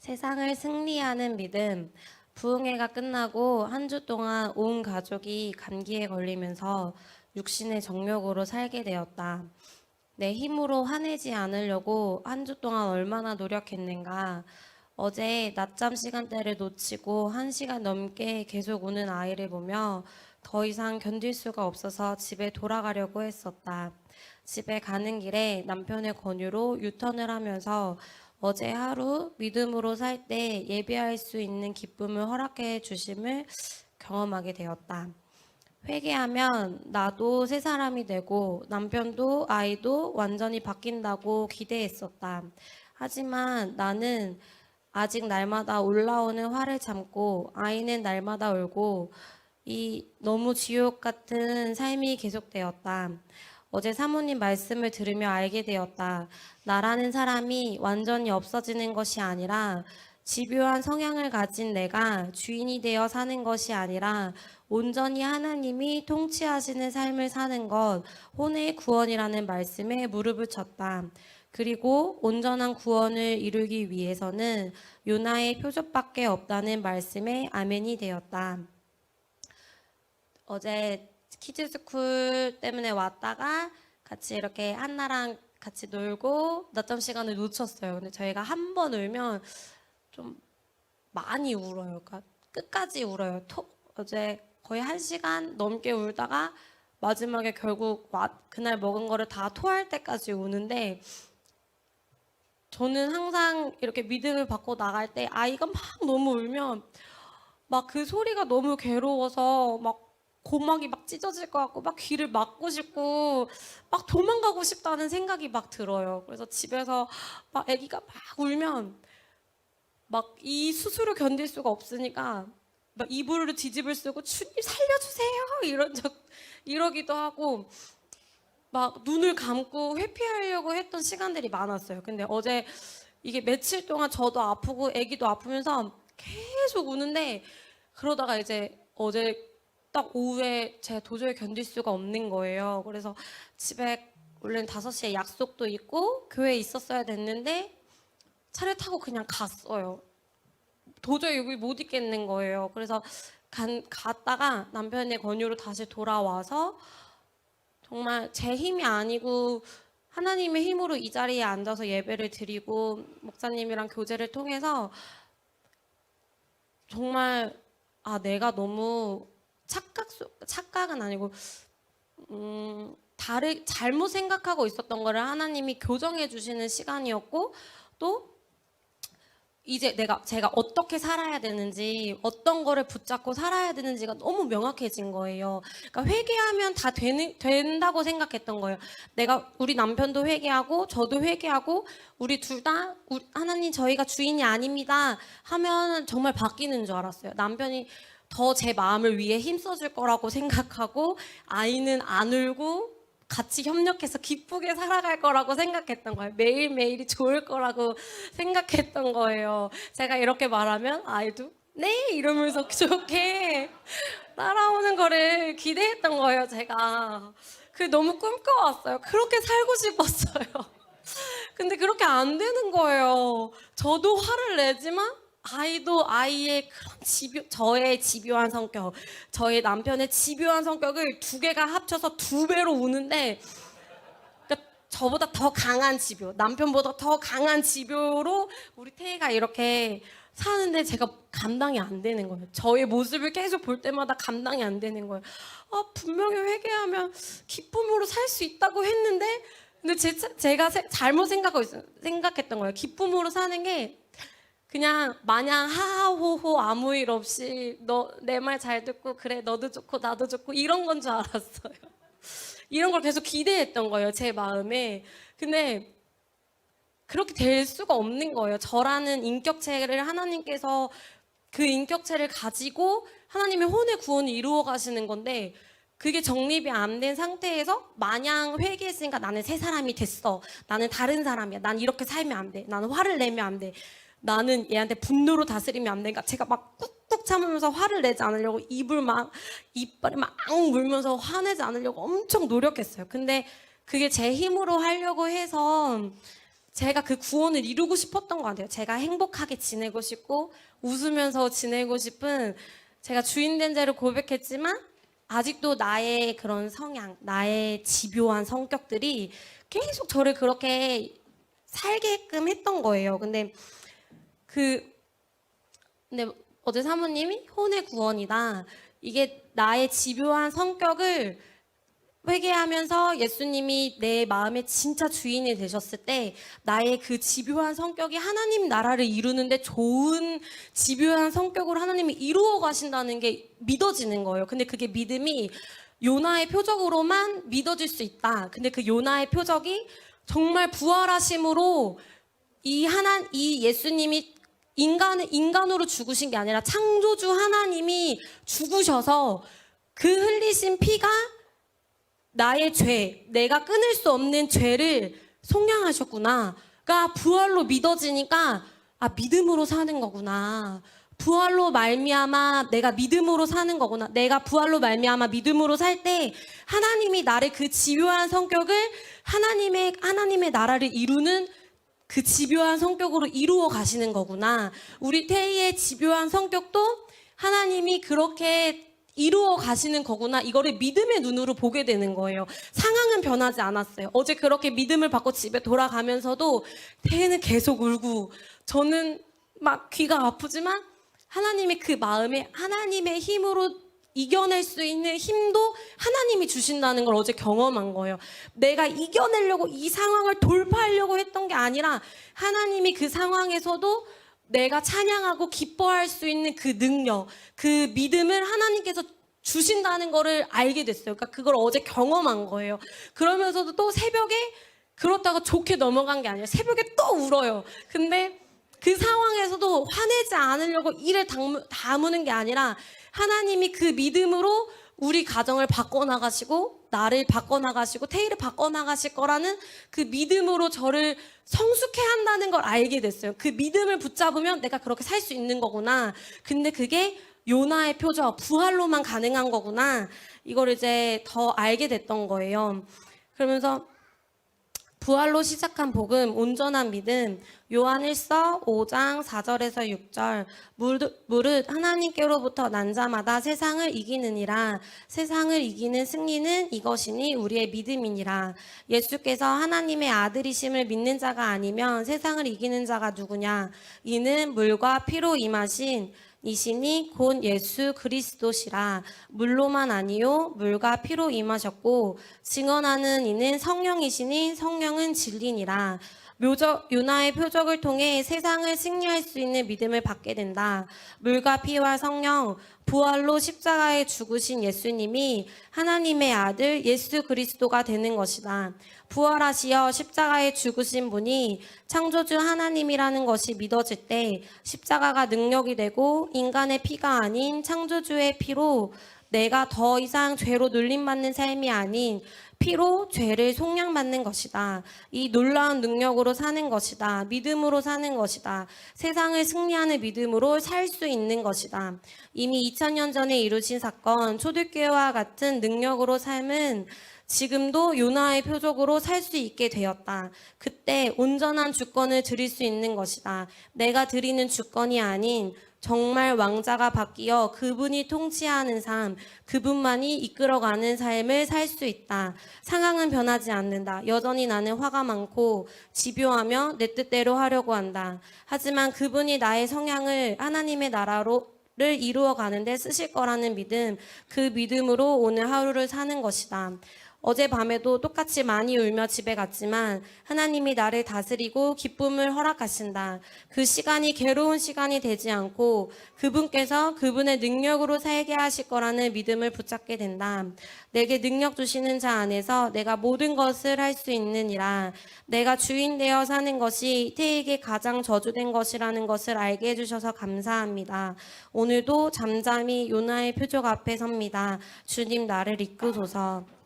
세상을 승리하는 믿음. 부흥회가 끝나고 한 주 동안 온 가족이 감기에 걸리면서 육신의 정력으로 살게 되었다. 내 힘으로 화내지 않으려고 한 주 동안 얼마나 노력했는가. 어제 낮잠 시간대를 놓치고 한 시간 넘게 계속 우는 아이를 보며 더 이상 견딜 수가 없어서 집에 돌아가려고 했었다. 집에 가는 길에 남편의 권유로 유턴을 하면서 어제 하루 믿음으로 살 때 예배할 수 있는 기쁨을 허락해 주심을 경험하게 되었다. 회개하면 나도 새 사람이 되고 남편도 아이도 완전히 바뀐다고 기대했었다. 하지만 나는 아직 날마다 올라오는 화를 참고 아이는 날마다 울고 이 너무 지옥 같은 삶이 계속되었다. 어제 사모님 말씀을 들으며 알게 되었다. 나라는 사람이 완전히 없어지는 것이 아니라 집요한 성향을 가진 내가 주인이 되어 사는 것이 아니라 온전히 하나님이 통치하시는 삶을 사는 것, 혼의 구원이라는 말씀에 무릎을 쳤다. 그리고 온전한 구원을 이루기 위해서는 요나의 표적밖에 없다는 말씀에 아멘이 되었다. 어제 키즈스쿨 때문에 왔다가 같이 이렇게 한나랑 같이 놀고 낮잠 시간을 놓쳤어요. 근데 저희가 한 번 울면 좀 많이 울어요. 그러니까 끝까지 울어요. 토, 어제 거의 한 시간 넘게 울다가 마지막에 결국 와- 그날 먹은 거를 다 토할 때까지 우는데 저는 항상 이렇게 믿음을 받고 나갈 때 아이가 막 너무 울면 막 그 소리가 너무 괴로워서 막 고막이 막 찢어질 것 같고 막 귀를 막고 싶고 막 도망가고 싶다는 생각이 막 들어요. 그래서 집에서 막 아기가 막 울면 막 이 수술을 견딜 수가 없으니까 막 이불을 뒤집을 쓰고 주님 살려주세요 이런 적 이러기도 하고 막 눈을 감고 회피하려고 했던 시간들이 많았어요. 근데 어제 이게 며칠 동안 저도 아프고 아기도 아프면서 계속 우는데 그러다가 이제 어제 딱 오후에 제가 도저히 견딜 수가 없는 거예요. 그래서 집에 원래는 5시에 약속도 있고 교회에 있었어야 됐는데 차를 타고 그냥 갔어요. 도저히 여기 못 있겠는 거예요. 그래서 간, 갔다가 남편의 권유로 다시 돌아와서 정말 제 힘이 아니고 하나님의 힘으로 이 자리에 앉아서 예배를 드리고 목사님이랑 교제를 통해서 정말 아 내가 너무 착각 속- 착각은 아니고 음 다르 잘못 생각하고 있었던 거를 하나님이 교정해 주시는 시간이었고 또 이제 내가 제가 어떻게 살아야 되는지 어떤 거를 붙잡고 살아야 되는지가 너무 명확해진 거예요. 그러니까 회개하면 다 되는 된다고 생각했던 거예요. 내가 우리 남편도 회개하고 저도 회개하고 우리 둘 다 하나님 저희가 주인이 아닙니다 하면 정말 바뀌는 줄 알았어요. 남편이 더 제 마음을 위해 힘써줄 거라고 생각하고 아이는 안 울고 같이 협력해서 기쁘게 살아갈 거라고 생각했던 거예요. 매일매일이 좋을 거라고 생각했던 거예요. 제가 이렇게 말하면 아이도 네 이러면서 좋게 따라오는 거를 기대했던 거예요. 제가 그 너무 꿈꿔왔어요. 그렇게 살고 싶었어요. 근데 그렇게 안 되는 거예요. 저도 화를 내지만 아이도 아이의 그런 집요, 저의 집요한 성격, 저의 남편의 집요한 성격을 두 개가 합쳐서 두 배로 우는데, 그러니까 저보다 더 강한 집요, 남편보다 더 강한 집요로 우리 태희가 이렇게 사는데 제가 감당이 안 되는 거예요. 저의 모습을 계속 볼 때마다 감당이 안 되는 거예요. 아, 분명히 회개하면 기쁨으로 살 수 있다고 했는데, 근데 제, 제가 세- 잘못 생각했던 거예요. 기쁨으로 사는 게 그냥 마냥 하하호호 아무 일 없이 너 내 말 잘 듣고 그래 너도 좋고 나도 좋고 이런 건 줄 알았어요. 이런 걸 계속 기대했던 거예요 제 마음에. 근데 그렇게 될 수가 없는 거예요. 저라는 인격체를 하나님께서 그 인격체를 가지고 하나님의 혼의 구원을 이루어 가시는 건데 그게 정립이 안 된 상태에서 마냥 회개했으니까 나는 새 사람이 됐어. 나는 다른 사람이야. 난 이렇게 살면 안 돼. 나는 화를 내면 안 돼. 나는 얘한테 분노로 다스리면 안 돼. 그러니까 제가 막 꾹꾹 참으면서 화를 내지 않으려고 입을 막 이빨을 막 물면서 화내지 않으려고 엄청 노력했어요. 근데 그게 제 힘으로 하려고 해서 제가 그 구원을 이루고 싶었던 것 같아요. 제가 행복하게 지내고 싶고 웃으면서 지내고 싶은 제가 주인된 죄를 고백했지만 아직도 나의 그런 성향, 나의 집요한 성격들이 계속 저를 그렇게 살게끔 했던 거예요. 근데 그 근데 어제 사모님이 혼의 구원이다. 이게 나의 집요한 성격을 회개하면서 예수님이 내 마음의 진짜 주인이 되셨을 때 나의 그 집요한 성격이 하나님 나라를 이루는데 좋은 집요한 성격으로 하나님이 이루어 가신다는 게 믿어지는 거예요. 근데 그게 믿음이 요나의 표적으로만 믿어질 수 있다. 근데 그 요나의 표적이 정말 부활하심으로 이 하나 이 예수님이 인간 인간으로 죽으신 게 아니라 창조주 하나님이 죽으셔서 그 흘리신 피가 나의 죄, 내가 끊을 수 없는 죄를 속량하셨구나.가 부활로 믿어지니까 아 믿음으로 사는 거구나. 부활로 말미암아 내가 믿음으로 사는 거구나. 내가 부활로 말미암아 믿음으로 살 때 하나님이 나를 그 집요한 성격을 하나님의 하나님의 나라를 이루는 그 집요한 성격으로 이루어 가시는 거구나. 우리 태희의 집요한 성격도 하나님이 그렇게 이루어 가시는 거구나. 이거를 믿음의 눈으로 보게 되는 거예요. 상황은 변하지 않았어요. 어제 그렇게 믿음을 받고 집에 돌아가면서도 태희는 계속 울고 저는 막 귀가 아프지만 하나님의 그 마음에 하나님의 힘으로 이겨낼 수 있는 힘도 하나님이 주신다는 걸 어제 경험한 거예요. 내가 이겨내려고 이 상황을 돌파하려고 했던 게 아니라 하나님이 그 상황에서도 내가 찬양하고 기뻐할 수 있는 그 능력, 그 믿음을 하나님께서 주신다는 거를 알게 됐어요. 그러니까 그걸 어제 경험한 거예요. 그러면서도 또 새벽에 그렇다가 좋게 넘어간 게 아니라 새벽에 또 울어요. 근데 그 상황에서도 화내지 않으려고 이를 담- 다무는 게 아니라 하나님이 그 믿음으로 우리 가정을 바꿔나가시고 나를 바꿔나가시고 태희를 바꿔나가실 거라는 그 믿음으로 저를 성숙해 한다는 걸 알게 됐어요. 그 믿음을 붙잡으면 내가 그렇게 살 수 있는 거구나. 근데 그게 요나의 표적, 부활로만 가능한 거구나. 이걸 이제 더 알게 됐던 거예요. 그러면서 부활로 시작한 복음, 온전한 믿음, 요한 1서 5장 4절에서 6절, 무릇, 무릇 하나님께로부터 난 자마다 세상을 이기느니라, 세상을 이기는 승리는 이것이니 우리의 믿음이니라. 예수께서 하나님의 아들이심을 믿는 자가 아니면 세상을 이기는 자가 누구냐? 이는 물과 피로 임하신 이신이 곧 예수 그리스도시라. 물로만 아니요 물과 피로 임하셨고 증언하는 이는 성령이시니 성령은 진리니라 묘적 요나의 표적을 통해 세상을 승리할 수 있는 믿음을 받게 된다. 물과 피와 성령, 부활로 십자가에 죽으신 예수님이 하나님의 아들 예수 그리스도가 되는 것이다. 부활하시어 십자가에 죽으신 분이 창조주 하나님이라는 것이 믿어질 때 십자가가 능력이 되고 인간의 피가 아닌 창조주의 피로 내가 더 이상 죄로 눌림받는 삶이 아닌 피로 죄를 속량받는 것이다. 이 놀라운 능력으로 사는 것이다. 믿음으로 사는 것이다. 세상을 승리하는 믿음으로 살 수 있는 것이다. 이미 2000년 전에 이루신 사건, 초대교회와 같은 능력으로 삶은 지금도 요나의 표적으로 살 수 있게 되었다. 그때 온전한 주권을 드릴 수 있는 것이다. 내가 드리는 주권이 아닌 정말 왕자가 바뀌어 그분이 통치하는 삶, 그분만이 이끌어가는 삶을 살 수 있다. 상황은 변하지 않는다. 여전히 나는 화가 많고 집요하며 내 뜻대로 하려고 한다. 하지만 그분이 나의 성향을 하나님의 나라로 를 이루어 가는데 쓰실 거라는 믿음, 그 믿음으로 오늘 하루를 사는 것이다. 어젯밤에도 똑같이 많이 울며 집에 갔지만 하나님이 나를 다스리고 기쁨을 허락하신다. 그 시간이 괴로운 시간이 되지 않고 그분께서 그분의 능력으로 살게 하실 거라는 믿음을 붙잡게 된다. 내게 능력 주시는 자 안에서 내가 모든 것을 할 수 있느니라. 내가 주인 되어 사는 것이 태에게 가장 저주된 것이라는 것을 알게 해주셔서 감사합니다. 오늘도 잠잠히 요나의 표적 앞에 섭니다. 주님 나를 이끄소서.